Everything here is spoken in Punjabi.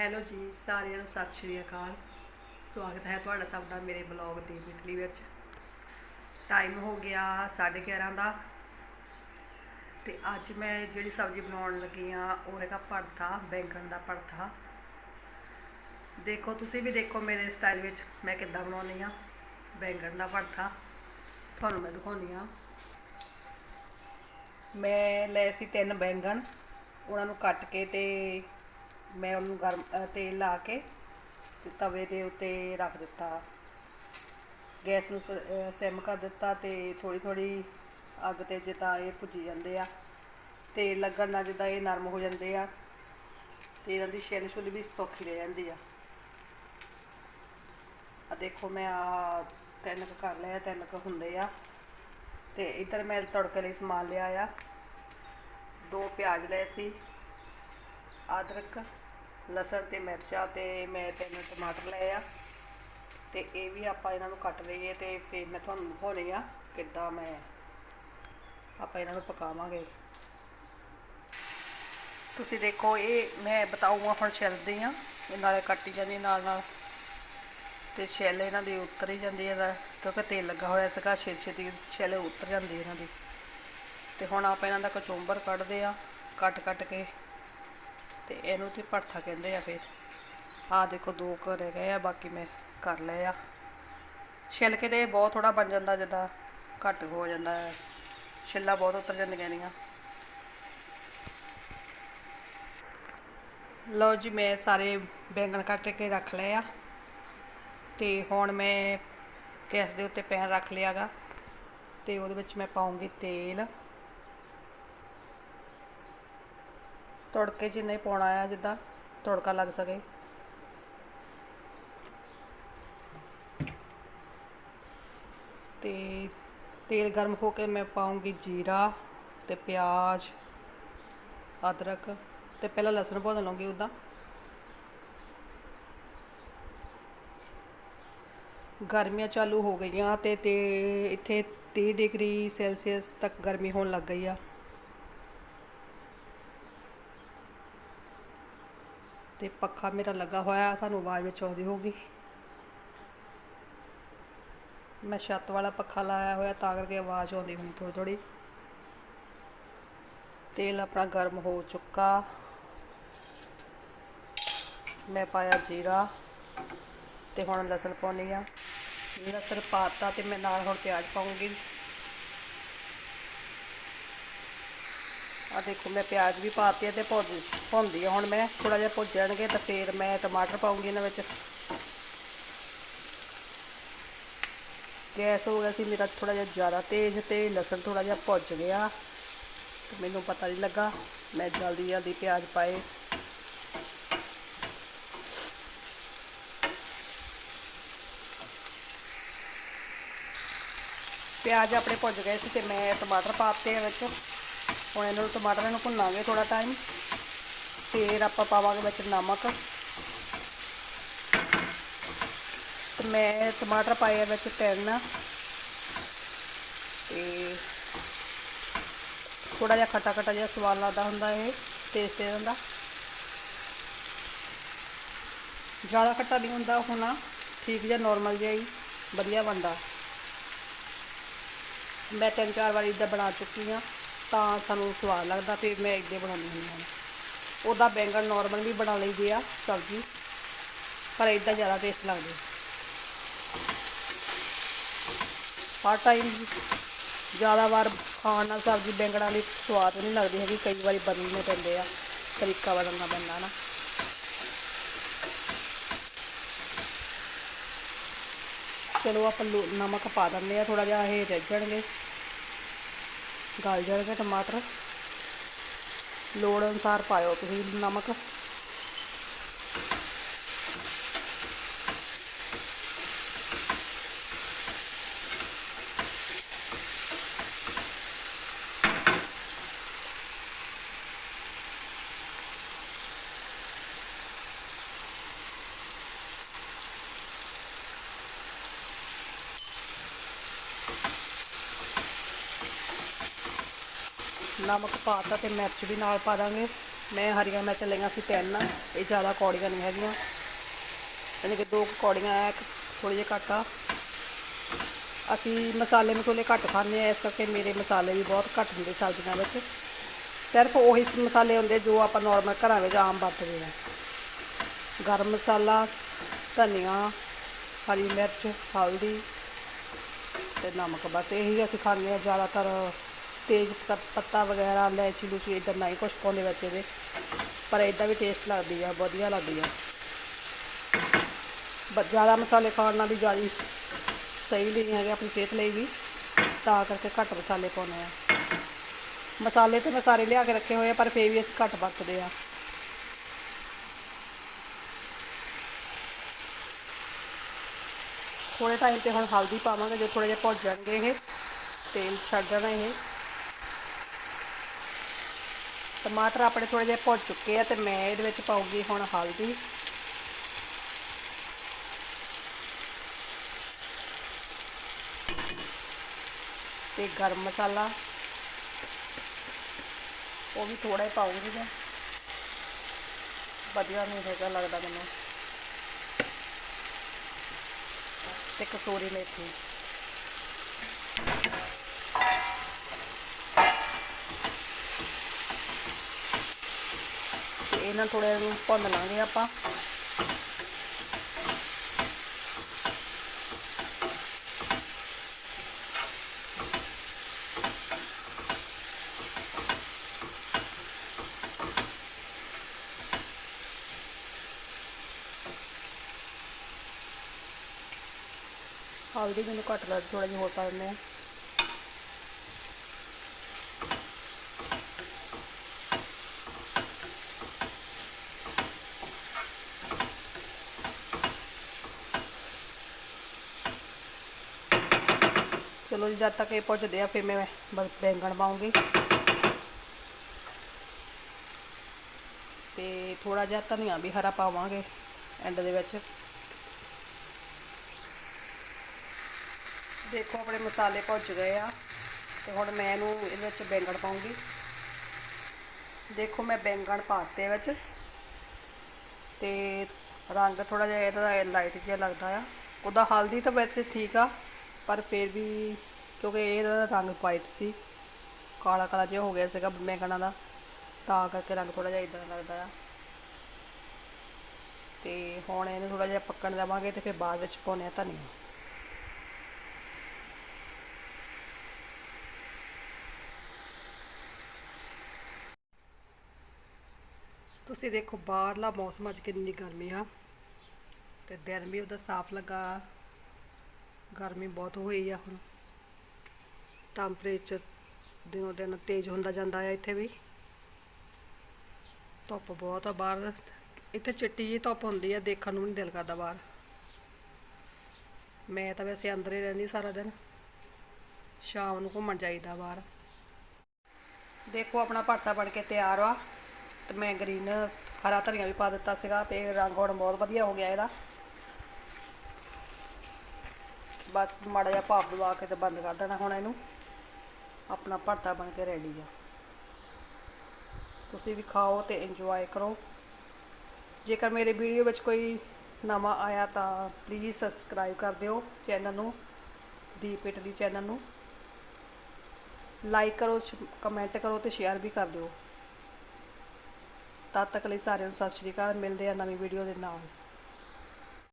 ਹੈਲੋ ਜੀ, ਸਾਰਿਆਂ ਨੂੰ ਸਤਿ ਸ਼੍ਰੀ ਅਕਾਲ। ਸਵਾਗਤ ਹੈ ਤੁਹਾਡਾ ਸਭ ਦਾ ਮੇਰੇ ਬਲੌਗ ਦੀ ਇਟਲੀ ਵਿੱਚ। ਟਾਈਮ ਹੋ ਗਿਆ 11:30 ਦਾ। ਤੇ ਅੱਜ ਮੈਂ ਜਿਹੜੀ ਸਬਜ਼ੀ ਬਣਾਉਣ ਲੱਗੀ ਆ ਉਹ ਹੈਗਾ ਭੜਥਾ ਬੈਂਗਣ ਦਾ ਭੜਥਾ ਦੇਖੋ, ਤੁਸੀਂ ਵੀ ਦੇਖੋ ਮੇਰੇ ਸਟਾਈਲ ਵਿੱਚ ਮੈਂ ਕਿੱਦਾਂ ਬਣਾਉਂਦੀ ਆ ਬੈਂਗਣ ਦਾ ਭੜਥਾ ਤੁਹਾਨੂੰ ਮੈਂ ਦਿਖਾਉਂਦੀ ਆ ਮੈਂ ਲਏ ਸੀ ਤਿੰਨ ਬੈਂਗਣ, ਉਹਨਾਂ ਨੂੰ ਕੱਟ ਕੇ ਤੇ ਮੈਂ ਉਹਨੂੰ ਗਰਮ ਤੇਲ ਲਾ ਕੇ ਤਵੇ ਦੇ ਉੱਤੇ ਰੱਖ ਦਿੱਤਾ। ਗੈਸ ਨੂੰ ਸਿਮ ਕਰ ਦਿੱਤਾ ਤੇ ਥੋੜੀ ਥੋੜੀ ਅੱਗ ਤੇ ਜਿੱਦਾਂ ਇਹ ਭੁੱਜੀ ਜਾਂਦੇ ਆ। ਤੇਲ ਲੱਗਣ ਨਾਲ ਜਿੱਦਾਂ ਇਹ ਨਰਮ ਹੋ ਜਾਂਦੇ ਆ ਤੇ ਇਹਨਾਂ ਦੀ ਛਿੱਲ ਛੁੱਲ ਵੀ ਸੌਖੀ ਰਹਿ ਜਾਂਦੀ ਆ। ਆ ਦੇਖੋ ਮੈਂ ਆ ਤਿੰਨ ਕੁ ਕਰ ਲਿਆ ਤਿੰਨ ਕੁ ਹੁੰਦੇ ਆ। ਤੇ ਇੱਧਰ ਮੈਂ ਤੜਕੇ ਲਈ ਸਮਾਨ ਲਿਆ ਆ। ਦੋ ਪਿਆਜ਼ ਲਏ ਸੀ। ਅਦਰਕ, ਲਸਣ ਤੇ ਮਿਰਚਾਂ ਤੇ ਮੈਂ ਤਿੰਨ ਟਮਾਟਰ ਲਏ ਆ। ਤੇ ਇਹ ਵੀ ਆਪਾਂ ਇਹਨਾਂ ਨੂੰ ਕੱਟ ਲਈਏ ਤੇ ਫਿਰ ਮੈਂ ਤੁਹਾਨੂੰ ਦਿਖਾਉਣੀ ਆ ਕਿੱਦਾਂ ਮੈਂ ਆਪਾਂ ਇਹਨਾਂ ਨੂੰ ਪਕਾਵਾਂਗੇ। ਤੁਸੀਂ ਦੇਖੋ, ਇਹ ਮੈਂ ਬਤਾਊਂਗਾ ਹੁਣ ਛਿਲਦੀ ਆ, ਇਹ ਨਾਲੇ ਕੱਟੀ ਜਾਂਦੀ ਨਾਲ ਨਾਲ। ਤੇ ਛਿੱਲ ਇਹਨਾਂ ਦੀ ਉਤਰ ਹੀ ਜਾਂਦੀ ਹੈ ਕਿਉਂਕਿ ਤੇਲ ਲੱਗਾ ਹੋਇਆ ਸੀਗਾ, ਛੇਤੀ ਛੇਤੀ ਛਿੱਲ ਉਤਰ ਜਾਂਦੀ ਇਹਨਾਂ ਦੀ। ਤੇ ਹੁਣ ਆਪਾਂ ਇਹਨਾਂ ਦਾ ਕਚੋਂਬਰ ਕੱਢਦੇ ਆ ਕੱਟ ਕੱਟ ਕੇ ਤੇ ਇਹਨੂੰ ਤੇ ਭੜਥਾ ਕਹਿੰਦੇ ਆ ਫਿਰ। ਆਹ ਦੇਖੋ ਦੋ ਘਰੇ ਗਏ ਆ, ਬਾਕੀ ਮੈਂ ਕਰ ਲਏ ਆ। ਛਿਲਕੇ ਤੇ ਬਹੁਤ ਥੋੜਾ ਬਣ ਜਾਂਦਾ, ਜਿੱਦਾਂ ਘੱਟ ਹੋ ਜਾਂਦਾ ਹੈ। ਛਿੱਲਾ ਬਹੁਤ ਉਤਰ ਜਾਂਦੀਆਂ ਨੇਆਂ ਲਓ ਜੀ, ਮੈਂ ਸਾਰੇ ਬੈਂਗਣ ਕੱਟ ਕੇ ਰੱਖ ਲਏ ਆ। ਤੇ ਹੁਣ ਮੈਂ ਗੈਸ ਦੇ ਉੱਤੇ ਪੈਨ ਰੱਖ ਲਿਆਗਾ ਤੇ ਉਹਦੇ ਵਿੱਚ ਮੈਂ ਪਾਉਂਗੀ ਤੇਲ। ਤੜਕੇ ਜਿੰਨਾ ਹੀ ਪਾਉਣਾ ਆ, ਜਿੱਦਾਂ ਤੜਕਾ ਲੱਗ ਸਕੇ। ਤੇ ਤੇਲ ਗਰਮ ਹੋ ਕੇ ਮੈਂ ਪਾਉਂਗੀ ਜੀਰਾ ਤੇ ਪਿਆਜ਼, ਅਦਰਕ ਤੇ ਪਹਿਲਾਂ ਲਸਣ ਭੁੰਨ ਲਵਾਂਗੀ ਉਹਦਾ ਗਰਮੀਆਂ ਚਾਲੂ ਹੋ ਗਈਆਂ ਤੇ ਤੇ ਇੱਥੇ 30 ਡਿਗਰੀ ਸੈਲਸੀਅਸ ਤੱਕ ਗਰਮੀ ਹੋਣ ਲੱਗ ਗਈ ਆ। ਤੇ ਪੱਖਾ ਮੇਰਾ ਲੱਗਾ ਹੋਇਆ, ਤੁਹਾਨੂੰ ਆਵਾਜ਼ ਵਿੱਚ ਆਉਂਦੀ ਹੋਊਗੀ। ਮੈਂ ਛੱਤ ਵਾਲਾ ਪੱਖਾ ਲਾਇਆ ਹੋਇਆ ਤਾਂ ਕਰਕੇ ਆਵਾਜ਼ ਆਉਂਦੀ ਹੋਣੀ ਥੋੜੀ ਥੋੜੀ ਤੇਲ ਆਪਣਾ ਗਰਮ ਹੋ ਚੁੱਕਾ। ਮੈਂ ਪਾਇਆ ਜੀਰਾ ਤੇ ਹੁਣ ਲਸਣ ਪਾਉਣੀ ਆ ਲਸਣ ਪਾਤਾ ਤੇ ਮੈਂ ਨਾਲ ਹੁਣ ਪਿਆਜ਼ ਪਾਉਂਗੀ ਆ ਦੇਖੋ, ਮੈਂ ਪਿਆਜ਼ ਵੀ ਪਾਤੀ ਆ ਤੇ ਭੁੰਨ ਭੁੰਨਦੀ ਆ। ਹੁਣ ਮੈਂ ਥੋੜਾ ਜਿਹਾ ਭੁੱਜ ਜਾਣਗੇ ਤਾਂ ਫਿਰ ਮੈਂ ਟਮਾਟਰ ਪਾਉਂਗੀ ਇਹਨਾਂ ਵਿੱਚ। ਗੈਸ ਹੋ ਗਿਆ ਸੀ, ਮੇਰਾ ਥੋੜਾ ਜਿਹਾ ਜ਼ਿਆਦਾ ਤੇਜ਼ ਤੇ ਲਸਣ ਥੋੜਾ ਜਿਹਾ ਭੁੱਜ ਗਿਆ ਮੈਨੂੰ ਪਤਾ ਨਹੀਂ ਲੱਗਾ, ਮੈਂ ਜਲਦੀ ਜਲਦੀ ਪਿਆਜ਼ ਪਾਏ। ਪਿਆਜ਼ ਆਪਣੇ ਭੁੱਜ ਗਏ ਸੀ ਤੇ ਮੈਂ ਟਮਾਟਰ ਪਾਤੇ ਆ ਵਿੱਚ। ਹੁਣ ਇਹਨਾਂ ਨੂੰ ਟਮਾਟਰਾਂ ਨੂੰ ਭੁੰਨਾਂਗੇ ਥੋੜਾ ਟਾਈਮ ਫਿਰ ਆਪਾਂ ਪਾਵਾਂਗੇ ਵਿੱਚ ਨਮਕ। ਤੇ ਮੈਂ ਟਮਾਟਰ ਪਾਏ ਵਿੱਚ ਤਿੰਨ ਤੇ ਥੋੜਾ ਜਿਹਾ ਖੱਟਾ ਖੱਟਾ ਜਿਹਾ ਸਵਾਦ ਲੱਗਦਾ ਹੁੰਦਾ ਇਹ ਟੇਸਟ ਇਹਨਾਂ ਦਾ। ਜ਼ਿਆਦਾ ਖੱਟਾ ਨਹੀਂ ਹੁੰਦਾ ਹੋਣਾ, ਠੀਕ ਜਿਹਾ ਨਾਰਮਲ ਜਿਹਾ ਹੀ, ਵਧੀਆ ਬਣਦਾ। ਮੈਂ ਤਿੰਨ ਚਾਰ ਵਾਰੀ ਇਦਾਂ ਬਣਾ ਚੁੱਕੀ ਹਾਂ। ਤਾਂ ਸਾਨੂੰ ਸਵਾਦ ਲੱਗਦਾ ਤੇ ਮੈਂ ਇੱਦਾਂ ਬਣਾਉਂਦੀ ਹੁੰਦੀ ਹਾਂ। ਉਹਦਾ ਬੈਂਗਣ ਨਾਰਮਲ ਵੀ ਬਣਾ ਲਈਦੇ ਆ ਸਬਜ਼ੀ ਪਰ ਇਦਾਂ ਜ਼ਿਆਦਾ ਟੇਸਟ ਲੱਗਦੇ। ਹਰ ਟਾਈਮ ਜ਼ਿਆਦਾ ਵਾਰ ਖਾਣ ਨਾਲ ਸਬਜ਼ੀ ਬੈਂਗਣਾਂ ਦੀ ਸਵਾਦ ਨਹੀਂ ਲੱਗਦੀ ਹੈਗੀ, ਕਈ ਵਾਰੀ ਬਦਲਣੇ ਪੈਂਦੇ ਆ, ਤਰੀਕਾ ਬਦਲਣਾ ਪੈਂਦਾ ਨਾ। ਚਲੋ ਆਪਾਂ ਲੂ- ਨਮਕ ਪਾ ਦਿੰਦੇ ਆ ਥੋੜਾ ਜਿਹਾ ਇਹ ਰਹਿ ਜਾਣਗੇ। ਗਲ ਜਾਣਗੇ ਟਮਾਟਰ। ਲੋੜ ਅਨੁਸਾਰ ਪਾਇਓ ਤੁਸੀਂ ਨਮਕ। ਨਮਕ ਪਾਤਾ ਤੇ ਮਿਰਚ ਵੀ ਨਾਲ ਪਾ ਦਾਂਗੇ। ਮੈਂ ਹਰੀਆਂ ਮਿਰਚ ਲਈਆਂ ਸੀ ਤਿੰਨ, ਇਹ ਜ਼ਿਆਦਾ ਕੌੜੀਆਂ ਨਹੀਂ ਹੈਗੀਆਂ। ਯਾਨੀ ਕਿ ਦੋ ਕੁ ਕੌੜੀਆਂ ਆ ਥੋੜੀ ਜਿਹੀ ਘੱਟ ਆ। ਅਸੀਂ ਮਸਾਲੇ ਮਸੂਲੇ ਘੱਟ ਖਾਂਦੇ ਆ, ਇਸ ਕਰਕੇ ਮੇਰੇ ਮਸਾਲੇ ਵੀ ਬਹੁਤ ਘੱਟ ਹੁੰਦੇ ਸਬਜ਼ੀਆਂ ਵਿੱਚ। ਸਿਰਫ ਉਹੀ ਮਸਾਲੇ ਹੁੰਦੇ ਜੋ ਆਪਾਂ ਨਾਰਮਲ ਘਰਾਂ ਵਿੱਚ ਆਮ ਵਰਤਦੇ ਆ। ਗਰਮ ਮਸਾਲਾ, ਧਨੀਆ, ਹਰੀ ਮਿਰਚ, ਹਲਦੀ ਤੇ ਨਮਕ। ਬਸ ਇਹੀ ਅਸੀਂ ਖਾਂਦੇ ਆ ਜ਼ਿਆਦਾਤਰ। ਤੇਜ਼ ਪ- ਪੱਤਾ ਵਗੈਰਾ ਇਲਾਇਚੀ ਲੂਚੀ ਇੱਦਾਂ ਨਹੀਂ ਕੁਛ ਪਾਉਂਦੇ ਵਿੱਚ ਇਹਦੇ ਪਰ ਇੱਦਾਂ ਵੀ ਟੇਸਟ ਲੱਗਦੀ ਆ ਵਧੀਆ ਲੱਗਦੀ ਆ ਬ ਜ਼ਿਆਦਾ ਮਸਾਲੇ ਖਾਣ ਨਾਲ ਵੀ ਜ਼ਿਆਦਾ ਸਹੀ ਨਹੀਂ ਹੈਗੇ ਆਪਣੀ ਸਿਹਤ ਲਈ ਵੀ ਤਾਂ ਕਰਕੇ ਘੱਟ ਮਸਾਲੇ ਪਾਉਂਦੇ ਆ ਮਸਾਲੇ ਤੇ ਮੈਂ ਸਾਰੇ ਲਿਆ ਕੇ ਰੱਖੇ ਹੋਏ ਆ ਪਰ ਫੇਰ ਵੀ ਅਸੀਂ ਘੱਟ ਵਰਤਦੇ ਆ ਥੋੜੇ ਟਾਈਮ ਤੇ ਹੁਣ ਹਲਦੀ ਪਾਵਾਂਗੇ ਜੇ ਥੋੜੇ ਜਿਹਾ ਭੁੱਜ ਜਾਣਗੇ ਇਹ ਤੇਲ ਛੱਡ ਜਾਣਾ ਇਹ ਟਮਾਟਰ ਆਪਣੇ ਥੋੜੇ ਜਿਹਾ ਭੁੱਜ ਚੁੱਕੇ ਆ ਤੇ ਮੈਂ ਇਹਦੇ ਵਿੱਚ ਪਾਉਂਗੀ ਹੁਣ ਹਲਦੀ। ਤੇ ਗਰਮ ਮਸਾਲਾ। ਉਹ ਵੀ ਥੋੜਾ ਹੀ ਪਾਉਂਗੀ ਮੈਂ। ਵਧੀਆ ਨਹੀਂ ਹੈਗਾ ਲੱਗਦਾ ਮੈਨੂੰ। ਤੇ ਕਸੂਰੀ ਮੇਥੀ। ਇਹਨਾਂ ਥੋੜੇ ਨੂੰ ਭੁੰਨ ਲਾਂਗੇ ਆਪਾਂ। ਹਲਦੀ ਮੈਨੂੰ ਘੱਟ ਲੱਗ ਥੋੜਾ ਜਿਹਾ ਹੋਰ ਪਾ ਦਿੰਦੇ ਆ। ਚਲੋ ਜੀ, ਜਦ ਤੱਕ ਇਹ ਪੁੱਜਦੇ ਆ, ਫਿਰ ਮੈਂ ਬਸ ਬੈਂਗਣ ਪਾਉਂਗੀ। ਤੇ ਥੋੜਾ ਜਿਹਾ ਧਨੀਆ ਵੀ ਹਰਾ ਪਾਵਾਂਗੇ ਐਂਡ ਦੇ ਵਿੱਚ। ਦੇਖੋ, ਆਪਣੇ ਮਸਾਲੇ ਭੁੱਜ ਗਏ ਆ, ਤੇ ਹੁਣ ਮੈਂ ਇਹਨੂੰ ਇਹਦੇ ਵਿੱਚ ਬੈਂਗਣ ਪਾਉਂਗੀ। ਦੇਖੋ, ਮੈਂ ਬੈਂਗਣ ਪਾਤੇ ਵਿੱਚ, ਤੇ ਰੰਗ ਥੋੜਾ ਜਿਹਾ ਇਹਦਾ ਲਾਈਟ ਜਿਹਾ ਲੱਗਦਾ ਆ। ਉਹਦਾ ਹਲਦੀ ਤਾਂ ਵੈਸੇ ਠੀਕ ਆ ਪਰ ਫਿਰ ਵੀ ਕਿਉਂਕਿ ਇਹਦਾ ਰੰਗ ਵਾਈਟ ਸੀ। ਕਾਲਾ ਕਾਲਾ ਜਿਹਾ ਹੋ ਗਿਆ ਸੀਗਾ ਬੈਂਗਣਾ ਦਾ। ਤਾਂ ਕਰਕੇ ਰੰਗ ਥੋੜਾ ਜਿਹਾ ਇਦਾਂ ਲੱਗਦਾ ਆ। ਤੇ ਹੁਣ ਇਹਨੂੰ ਥੋੜਾ ਜਿਹਾ ਪੱਕਣ ਦੇਵਾਂਗੇ ਤੇ ਫਿਰ ਬਾਅਦ ਵਿੱਚ ਪਾਉਣੇ ਆ ਧਨੀਆ। ਤੁਸੀਂ ਦੇਖੋ ਬਾਹਰਲਾ ਮੌਸਮ ਅੱਜ ਕਿੰਨੀ ਗਰਮੀ ਆ। ਤੇ ਦਿਨ ਵੀ ਉਹਦਾ ਸਾਫ਼ ਲੱਗਾ। ਗਰਮੀ ਬਹੁਤ ਹੋਈ ਆ ਹੁਣ। ਟੈਂਪਰੇਚਰ ਦਿਨੋਂ ਦਿਨ ਤੇਜ਼ ਹੁੰਦਾ ਜਾਂਦਾ ਆ ਇੱਥੇ ਵੀ। ਧੁੱਪ ਬਹੁਤ ਆ ਬਾਹਰ। ਇੱਥੇ ਚਿੱਟੀ ਜਿਹੀ ਧੁੱਪ ਹੁੰਦੀ ਆ, ਦੇਖਣ ਨੂੰ ਨਹੀਂ ਦਿਲ ਕਰਦਾ ਬਾਹਰ। ਮੈਂ ਤਾਂ ਵੈਸੇ ਅੰਦਰ ਹੀ ਰਹਿੰਦੀ ਸਾਰਾ ਦਿਨ। ਸ਼ਾਮ ਨੂੰ ਘੁੰਮਣ ਜਾਈਦਾ ਬਾਹਰ। ਦੇਖੋ ਆਪਣਾ ਭਰਤਾ ਬਣ ਕੇ ਤਿਆਰ ਆ। ਤੇ ਮੈਂ ਗ੍ਰੀਨ ਹਰਾ ਧਨੀਆ ਵੀ ਪਾ ਦਿੱਤਾ ਸੀਗਾ ਤੇ ਰੰਗ ਹੁਣ ਬਹੁਤ ਵਧੀਆ ਹੋ ਗਿਆ ਇਹਦਾ। ਬਸ ਮਾੜਾ ਜਿਹਾ ਭਾਪ ਦਵਾ ਕੇ ਤੇ ਬੰਦ ਕਰ ਦੇਣਾ ਹੁਣ ਇਹਨੂੰ। ਆਪਣਾ ਭਰਤਾ ਬਣ ਕੇ ਰੈਡੀ ਆ। ਤੁਸੀਂ ਵੀ ਖਾਓ ਤੇ ਇੰਜੋਏ ਕਰੋ। ਜੇਕਰ ਮੇਰੇ ਵੀਡੀਓ ਵਿੱਚ ਕੋਈ ਨਵਾਂ ਆਇਆ ਤਾਂ ਪਲੀਜ਼ ਸਬਸਕ੍ਰਾਈਬ ਕਰ ਦਿਓ ਚੈਨਲ ਨੂੰ, ਦੀਪ ਇਟਲੀ ਚੈਨਲ ਨੂੰ। ਲਾਈਕ ਕਰੋ ਕਮੈਂਟ ਕਰੋ ਤੇ ਸ਼ੇਅਰ ਵੀ ਕਰ ਦਿਓ। ਤਦ ਤੱਕ ਲਈ ਸਾਰਿਆਂ ਨੂੰ ਸਤਿ ਸ਼੍ਰੀ ਅਕਾਲ, ਮਿਲਦੇ ਆ ਨਵੀਂ ਵੀਡੀਓ ਦੇ ਨਾਲ।